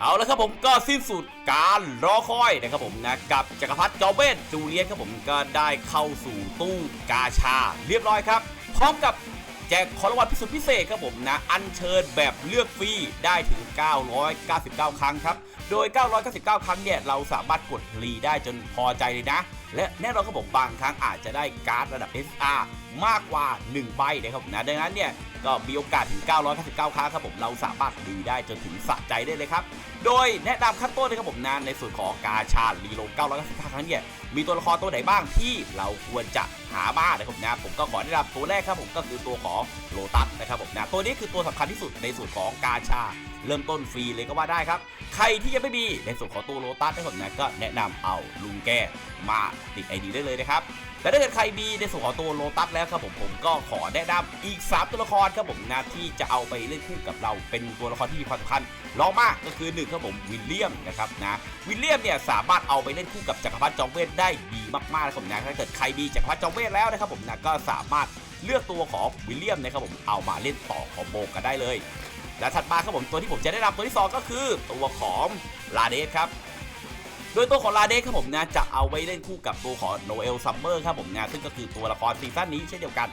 เอาละครับผมก็สิ้นสุดการรอคอยนะครับผมนะกับจักรพรรดิจอเวนจูเลียนครับผมก็ได้เข้าสู่ตู้กาชาเรียบร้อยครับ พร้อมกับแจกของรางวัลพิเศษพิเศษครับผมนะ อัญเชิญแบบเลือกฟรีได้ถึง 999 ครั้งครับ โดย 999 ครั้งเนี่ยเราสามารถกดรีได้จนพอใจเลยนะ และแน่นอนครับผมบางครั้งอาจจะได้การ์ดระดับ SR มากกว่า 1 ใบนะครับนะดังนั้นเนี่ยก็มีโอกาสถึง 999 ครั้งครับผมเราสามารถรีได้จนถึงสะใจได้เลยครับ โดยแนะนำขั้นต้นนะครับผมนะในส่วนของกาชารีโล995 ครั้งเนี่ยมีตัวละครตัวไหนบ้างที่เราควรจะหาบ้างนะครับผมนะผมก็ขอแนะนำตัวแรกครับผมก็คือตัวของโลตัสนะครับผมนะตัวนี้คือตัวสำคัญที่สุดในส่วนของกาชาเริ่มต้นฟรีเลยก็ว่าได้ครับ ใครที่ยังไม่มีในส่วนของตัวโลตัสนะครับผมนะก็แนะนำเอาลุงแกมาติดไอดีได้เลยนะครับแต่ถ้าเกิดใครมีในส่วนของตัวโลตัสแล้วครับผมผมก็ขอแนะนำอีก 3 ตัวละครครับผมนะที่จะเอาไปเล่นคู่กับเราเป็นตัวละครที่มีความสำคัญรองมากก็คือ1ครับผมวิลเลียมนะครับนะวิลเลียมเนี่ยสามารถเอาไปเล่นคู่กับจักรพรรดิจอมเวทได้ดีมากๆนะครับผมนะถ้าเกิดใครมีจักรพรรดิจอมเวทแล้วนะครับผมนะก็สามารถเลือกตัวของวิลเลียมนะครับผมเอามาเล่นต่อคอมโบกันได้เลยและถัดมาครับผมตัวที่ผมจะได้นำตัวที่สองก็คือตัวของลาเดสครับโดยตัวของลาเดสครับผมนะจะเอาไว้เล่นคู่กับตัวของโนเอลซัมเมอร์ครับผมนะซึ่งก็คือตัวละครซีซั่นนี้เช่นเดียวกัน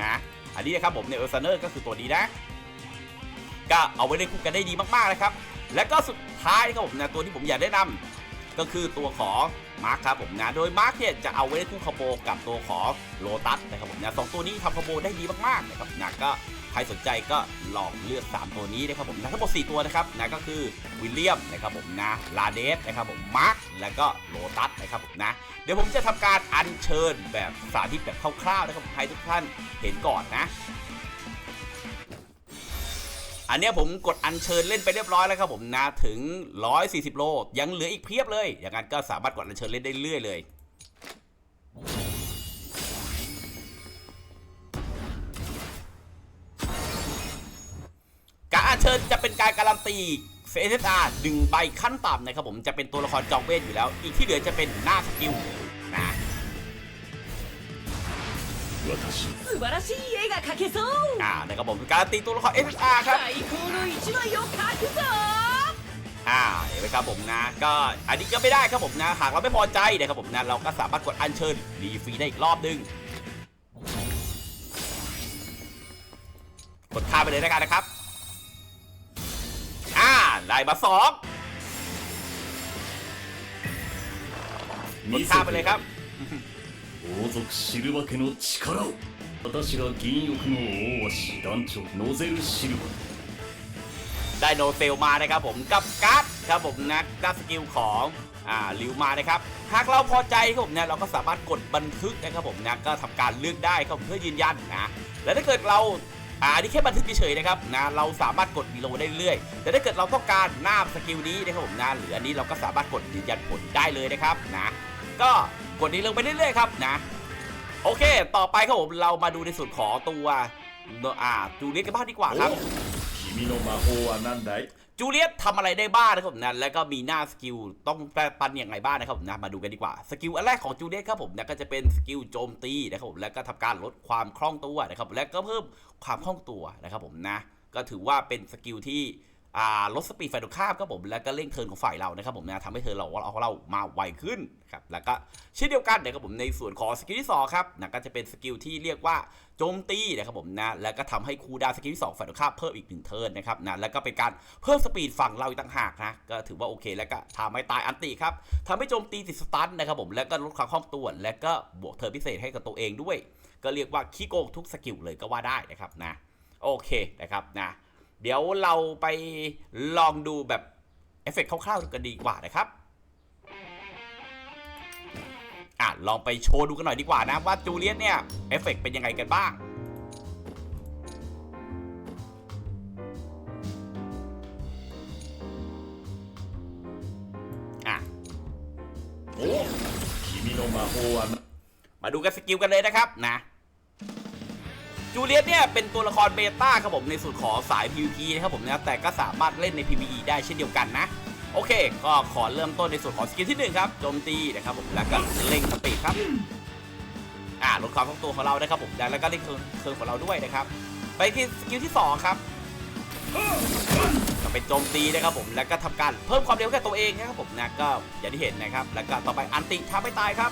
นะ อันนี้นะครับผมเนเอลซันเนอร์ก็คือตัวนี้นะ ก็เอาไว้เล่นคู่กันได้ดีมากๆนะครับ และก็สุดท้ายครับผมนะตัวที่ผมอยากแนะนำ ก็คือตัวของมาร์คครับผมนะโดยมาร์คเนี่ยจะเอาไว้เล่นคู่คอมโบกับตัวของโลตัสนะครับผมนะสองตัวนี้ทำคอมโบได้ดีมากๆนะครับนะก็ใครสนใจก็ลองเลือก 3 ตัวนี้นะครับผมนะทั้งหมด4ตัวนะครับนะก็คือวิลเลียมนะครับผมนะลาเดสนะครับผมมาร์คแล้วก็โลตัสนะครับผมนะเดี๋ยวผมจะทำการอัญเชิญแบบสาธิตแบบคร่าวๆนะครับผมให้ทุกท่านเห็นก่อนนะ อันนี้ผมกดอัญเชิญเล่นไปเรียบร้อยแล้วครับผมนะถึง 140 โล ยังเหลืออีกเพียบเลย อย่างนั้นก็สามารถกดอัญเชิญเล่นได้เรื่อยเลยการอัญเชิญจะเป็นการการันตีเซนอาร์ดึงใบขั้นต่ำนะครับผมจะเป็นตัวละครจอมเวทอยู่แล้ว อีกที่เหลือจะเป็นหน้าสกิล 素晴らしい絵が描けそう อ่านะครับผมการันตีตัวละคร SR ครับ 最高の一枚を描くぞ อ่าเห็นไหมครับผมนะ ก็อันนี้ก็ไม่ได้ครับผมนะ หากเราไม่พอใจนะครับผมนะ เราก็สามารถกดอัญเชิญรีฟรีได้อีกรอบหนึง กดข้ามไปเลยแล้วกันนะครับ อ่า ได้มาสองกดข้ามไปเลยครับ 王族シルバ家の力を私が銀翼の大鷲団長ノゼルシルバ ได้โนเซลมานะครับผมกับการ์ดครับผมนะการ์ดสกิลของอ่าลิวมานะครับหากเราพอใจครับผมเนี่ยเราก็สามารถกดบันทึกนะครับผมนะก็ทำการเลือกได้ครับผมเพื่อยืนยันนะและถ้าเกิดเราอ่าอันนี้แค่บันทึกเฉยๆนะครับนะเราสามารถกดรีโหลดได้เรื่อยแต่ถ้าเกิดเราต้องการหน้าสกิลนี้นะครับผมนะหรืออันนี้เราก็สามารถกดยืนยันผลได้เลยนะครับนะ ก็กดนี้ลงไปเรื่อยๆครับนะ โอเค ต่อไปครับผมเรามาดูในส่วนของตัวอ่าจูเลียตกันบ้างดีกว่าครับมิโนมาโอะนั่นไดจูเลียตทำอะไรได้บ้างนะครับผมนะแล้วก็มีหน้าสกิลต้องแปลปันอย่างไรบ้างนะครับผมนะมาดูกันดีกว่าสกิลอันแรกของจูเลียตครับผมนะก็จะเป็นสกิลโจมตีนะครับผมแล้วก็ทำการลดความคล่องตัวนะครับและก็เพิ่มความคล่องตัวนะครับผมนะก็ถือว่าเป็นสกิลที่ ลดสปีดฝ่ายตรงข้ามครับผมแล้วก็เร่งเทิร์นของฝ่ายเรานะครับผมนะทำให้เทิร์นเราเราเรามาไวขึ้นครับแล้วก็เช่นเดียวกันนะครับผมในส่วนของสกิลที่สองครับนะก็จะเป็นสกิลที่เรียกว่าโจมตีนะครับผมนะแล้วก็ทำให้คูดาสกิลที่สองฝ่ายตรงข้ามเพิ่มอีกหนึ่งเทิร์นนะครับนะแล้วก็เป็นการเพิ่มสปีดฝั่งเราอีกต่างหากนะก็ถือว่าโอเคแล้วก็ทำให้ตายอันติครับทำให้โจมตีติดสตันนะครับผมแล้วก็ลดความคล่องตัวและก็บวกเทิร์นพิเศษให้กับตัวเองด้วย ก็เรียกว่าขี้โกงทุกสกิลเลยก็ว่าได้นะครับนะโอเคนะครับนะ เดี๋ยวเราไปลองดูแบบเอฟเฟกต์คร่าวๆกันดีกว่านะครับอะลองไปโชว์ดูกันหน่อยดีกว่านะว่าจูเลียตเนี่ยเอฟเฟกเป็นยังไงกันบ้างอ้มาดูกันสกิลกันเลยนะครับนะ จูเลียสเนี่ยเป็นตัวละครเบต้าครับผมในส่วนของสาย PVP นะครับผมนะแต่ก็สามารถเล่นใน PVE ได้เช่นเดียวกันนะโอเค ก็ขอเริ่มต้นในส่วนของสกิลที่หนึ่งครับ โจมตีนะครับผม แล้วก็เล็งสปีดครับ อ่า ลดความคล่องตัวของเรานะครับผม แล้วก็เล่งเครื่องของเราด้วยนะครับ ไปที่สกิลที่สองครับก็เป็นโจมตีนะครับผม แล้วก็ทำการเพิ่มความเร็วให้กับตัวเองนะครับผมนะก็อย่างที่เห็นนะครับ แล้วก็ต่อไปอันติทำให้ตายครับ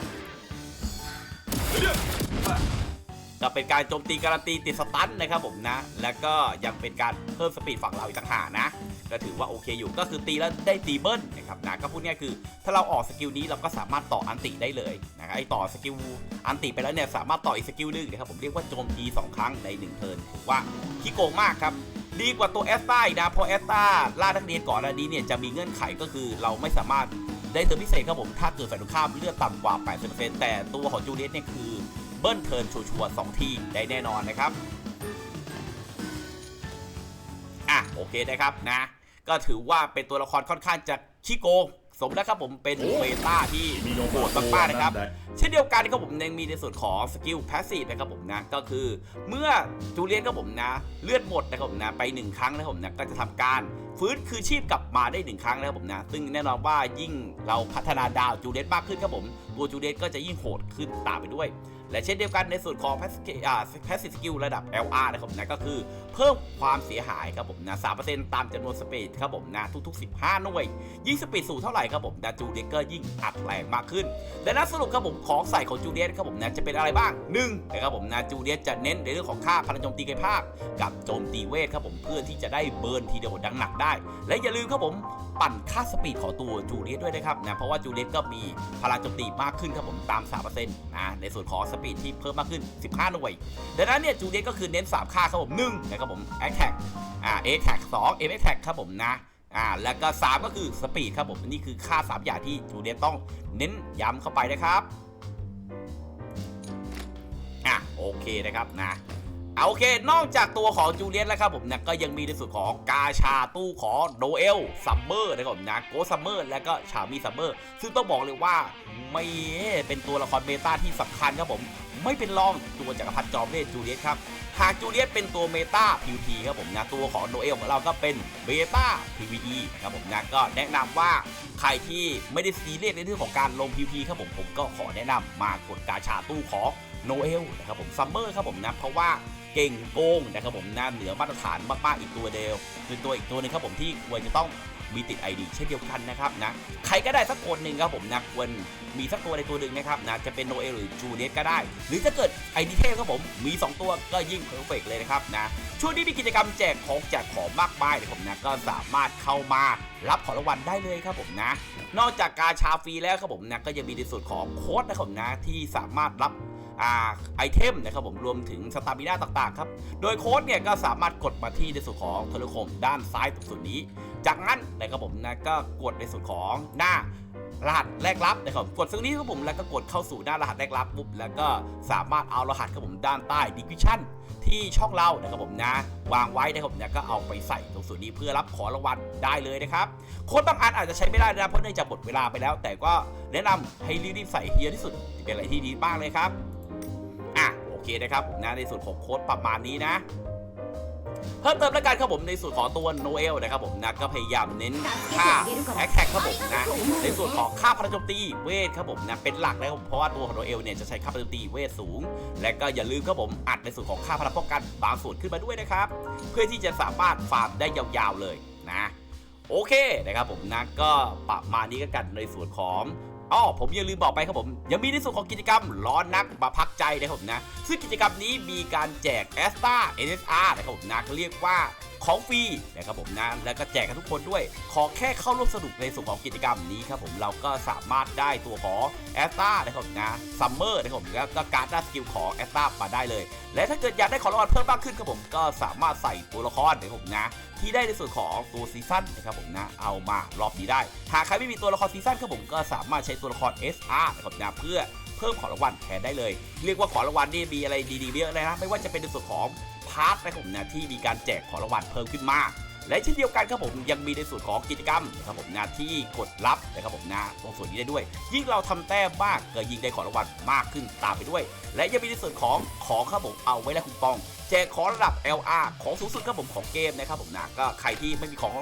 ก็เป็นการโจมตีการันตีติดสตันนะครับผมนะ แล้วก็ยังเป็นการเพิ่มสปีดฝั่งเราอีกต่างหากนะก็ถือว่าโอเคอยู่ก็คือตีแล้วได้ตีเบิ้ลนะครับนะก็พูดง่ายคือ ถ้าเราออกสกิลนี้เราก็สามารถต่ออันติได้เลยนะครับไอต่อสกิลอันติไปแล้วเนี่ยสามารถต่ออีกสกิลนึงนะครับผมเรียกว่าโจมตีสองครั้งในหนึ่งเทิร์นถือว่าขี้โกงมากครับดีกว่าตัวแอสตานะเพราะแอสตาล่านักเรียนก่อนหน้านี้เนี่ยจะมีเงื่อนไขก็คือเราไม่สามารถได้เทิร์นพิเศษครับผมถ้าเกิดฝ่ายตรงข้ามเลือดต่ำกว่า 80%แต่ตัวของจูเลียสเนี่ยคือ เบิ้ลเทิร์นชัวร์สองทีได้แน่นอนนะครับอะโอเคนะครับนะก็ถือว่าเป็นตัวละครค่อนข้างจะขี้โกงสมแล้วครับผมเป็นเบต้าที่มีโหดมากๆนะครับ เช่นเดียวกันครับผมยังมีในส่วนของสกิลแพสซีฟนะครับผมนะก็คือ เมื่อจูเลียนครับผมนะ เลือดหมดนะครับผมนะไป 1 ครั้งนะครับผมนะก็จะทำการฟื้นคือชีพกลับมาได้ 1 ครั้งนะครับผมนะ ซึ่งแน่นอนว่ายิ่งเราพัฒนาดาวจูเลียนมากขึ้นครับผมตัวจูเลียนก็จะยิ่งโหดขึ้นตามไปด้วย และเช่นเดียวกันในส่วนของ passive Skill ระดับ LR นะครับนะก็คือเพิ่มความเสียหายครับผมนะ3%ตามจำนวนสเปซครับผมนะทุก ๆ 15 หน่วย ยิ่งสปีดสูงเท่าไหร่ครับผมนะจูเลียนก็ยิ่งอัดแรงมากขึ้น และนัดสรุปครับผมของใส่ของจูเลียนครับผมนะจะเป็นอะไรบ้างหนึ่งนะครับผมนะจูเลียนจะเน้นในเรื่องของค่าพลังโจมตีกายภาค กับโจมตีเวทครับผมเพื่อที่จะได้เบิร์นทีเดียวดังหนักได้ และอย่าลืมครับผมปั่นค่าสปีดของตัวจูเลียนด้วยนะครับนะเพราะว่าจูเลียนก็มีพลังโจมตีมากขึ้นครับผมตาม3%นะในส่วนของสปีดที่เพิ่มมากขึ้น 15 หน่วย ดังนั้นเนี่ยจูเลียนก็คือเน้น 3 ค่าครับผม1นะครับผมแอคแท็กอ่า attack 2 m attack ครับผมนะอ่าแล้วก็ 3 ก็คือสปีดครับผมนี่คือค่า 3 อย่างที่จูเลียนต้องเน้นย้ำเข้าไปนะครับอะโอเคนะครับนะ เอาโอเคนอกจากตัวของจูเลียนแล้วครับผมนะก็ยังมีในส่วนของกาชาตู้ของโดเอลซัมเมอร์นะครับผมนะโกซัมเมอร์และก็ชามีซัมเมอร์ซึ่งต้องบอกเลยว่าไม่เป็นตัวละครเมตาที่สำคัญครับผม ไม่เป็นรองตัวจักรพรรดิจอมเวทจูเลียนครับหากจูเลียนเป็นตัวเมตา PVP ครับผมนะตัวของโดเอลของเราก็เป็นเบต้า PVE นะครับผมนะก็แนะนำว่าใครที่ไม่ได้ซีเรียสในเรื่องของการลง PVP ครับผมผมก็ขอแนะนำมากดกาชาตู้ของโนเอลนะครับผมซัมเมอร์ครับผมนะเพราะว่า เก่งโกงนะครับผมน่าเหนือมาตรฐานมากๆอีกตัวเดียวเป็นตัวอีกตัวหนึงครับผมที่ควรจะต้องมีติด ID เช่นเดียวกันนะครับนะใครก็ได้สักคนหนึ่งครับผมนะควรมีสักตัวในตัวหนึ่งนะครับนะจะเป็นโนเอลหรือจูเลียสก็ได้ หรือถ้าเกิด ID เทพครับผมมี 2 ตัวก็ยิ่งเพอร์เฟกเลยนะครับนะช่วงนี้มีกิจกรรมแจกของแจกของมากมายเลยผมนะก็สามารถเข้ามารับของรางวัลได้เลยครับผมนะ นอกจากการชาฟรีแล้วครับผมนะก็ยังมีในส่วนของโค้ดนะครับผมนะที่สามารถรับ ไอเทมนะครับผมรวมถึงสตาร์บิน่าต่างๆครับ โดยโค้ดเนี่ยก็สามารถกดมาที่ในส่วนของโทรคมด้านซ้ายตรงส่วนนี้ จากนั้นนะครับผมนะก็กดในส่วนของหน้ารหัสแรกรับนะครับกดตรงนี้ครับผมแล้วก็กดเข้าสู่หน้ารหัสแรกรับปุ๊บแล้วก็สามารถเอารหัสครับผมด้านใต้ดิวิชั่นที่ช่องเรานะครับผมนะ วางไว้นะครับผมนะก็เอาไปใส่ตรงส่วนนี้เพื่อรับของรางวัลได้เลยนะครับโค้ดบางอันอาจจะใช้ไม่ได้นะเพราะเนื่องจากหมดเวลาไปแล้ว แต่ก็แนะนำให้รีบๆใส่เยอะที่สุดเป็นอะไรที่ดีมากเลยครับ เคนะครับนะในส่วนของโค้ดประมาณนี้นะเพิ่มเติมแล้วกันครับผมในส่วนของตัวโนเอลนะครับผมนะก็พยายามเน้นค่าแอคแท็กครับผมนะในส่วนของค่าพลังโจมตีเวทครับผมนะเป็นหลักนะครับเพราะว่าตัวของโนเอลเนี่ยจะใช้ค่าพลังโจมตีเวทสูง และก็อย่าลืมครับผมอัดในส่วนของค่าพลังป้องกันบางส่วนขึ้นมาด้วยนะครับ เพื่อที่จะสามารถฟาร์มได้ยาวๆเลยนะโอเคนะครับผมนะก็ประมาณนี้ก็กันในส่วนของ อ๋อผมยังลืมบอกไปครับผม ยังมีในส่วนของกิจกรรมร้อนนักมาพักใจนะครับผมนะ ซึ่งกิจกรรมนี้มีการแจกแอสตา NSR นะครับผมนะเรียกว่า ของฟรีนะครับผมนะแล้วก็แจกกันทุกคนด้วย ขอแค่เข้าร่วมสนุกในส่วนของกิจกรรมนี้ครับผมเราก็สามารถได้ตัวของแอสตานะครับผมนะซัมเมอร์นะครับผมแล้วก็การ์ด้าสกิลของแอสตามาได้เลย และถ้าเกิดอยากได้ของรางวัลเพิ่มมากขึ้นครับผมก็สามารถใส่ตัวละครนะครับผมนะที่ได้ในส่วนของตัวซีซั่นนะครับผมนะเอามารอบนี้ได้ หากใครไม่มีตัวละครซีซั่นครับผมก็สามารถใช้ตัวละคร SR นะครับนะเพื่อเพิ่มของรางวัลแทนได้เลย เรียกว่าของรางวัลนี่มีอะไรดีๆเยอะเลยนะไม่ว่าจะเป็นในส่วนของ พาร์ทนะครับผมนะที่มีการแจกของรางวัลเพิ่มขึ้นมาและเช่นเดียวกันครับผมยังมีในส่วนของกิจกรรมนะครับผมนะที่กดรับนะครับผมนะตรงส่วนนี้ได้ด้วย ยิ่งเราทำแต้มมากก็ยิ่งได้ของรางวัลมากขึ้นตามไปด้วย และยังมีในส่วนของของครับผมเอาไว้และคุณปอง แจกของระดับ LR ของสูงสุดครับผมของเกมนะครับผมนะก็ใครที่ไม่มีของ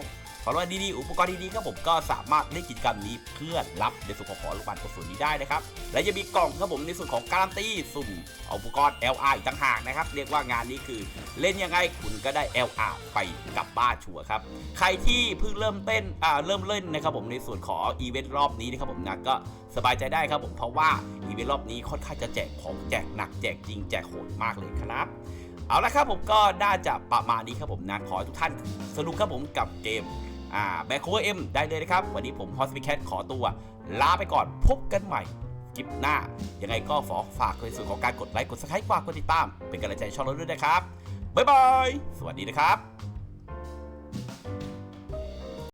สำหรับดีๆอุปกรณ์ดีๆครับผมก็สามารถเล่นกิจกรรมนี้เพื่อรับในส่วนของของรางวัลตัวส่วนนี้ได้นะครับ และยังมีกล่องครับผมในส่วนของการันตีสุ่มอุปกรณ์ LR อีกต่างหากนะครับ เรียกว่างานนี้คือเล่นยังไงคุณก็ได้ LR ไปกลับบ้านชัวร์ครับ ใครที่เพิ่งเริ่มเต้นอ่าเริ่มเล่นนะครับผมในส่วนของอีเวนต์รอบนี้นะครับผมนะก็สบายใจได้ครับผมเพราะว่าอีเวนต์รอบนี้ค่อนข้างจะแจกของแจกหนักแจกจริงแจกโหดมากเลยครับเอาละครับผมก็น่าจะประมาณนี้ครับผมนะขอให้ทุกท่านสนุกครับผมกับเกม อ่าแบ็คโคเอ็มได้เลยนะครับ วันนี้ผมฮอสปิแคทขอตัว ลาไปก่อนพบกันใหม่คลิปหน้า ยังไงก็ขอฝากในส่วนของการกดไลค์กดซับสไครต์ฝากดติดตาม เป็นกำลังใจช่องเราด้วยนะครับบ๊ายบายสวัสดีนะครับ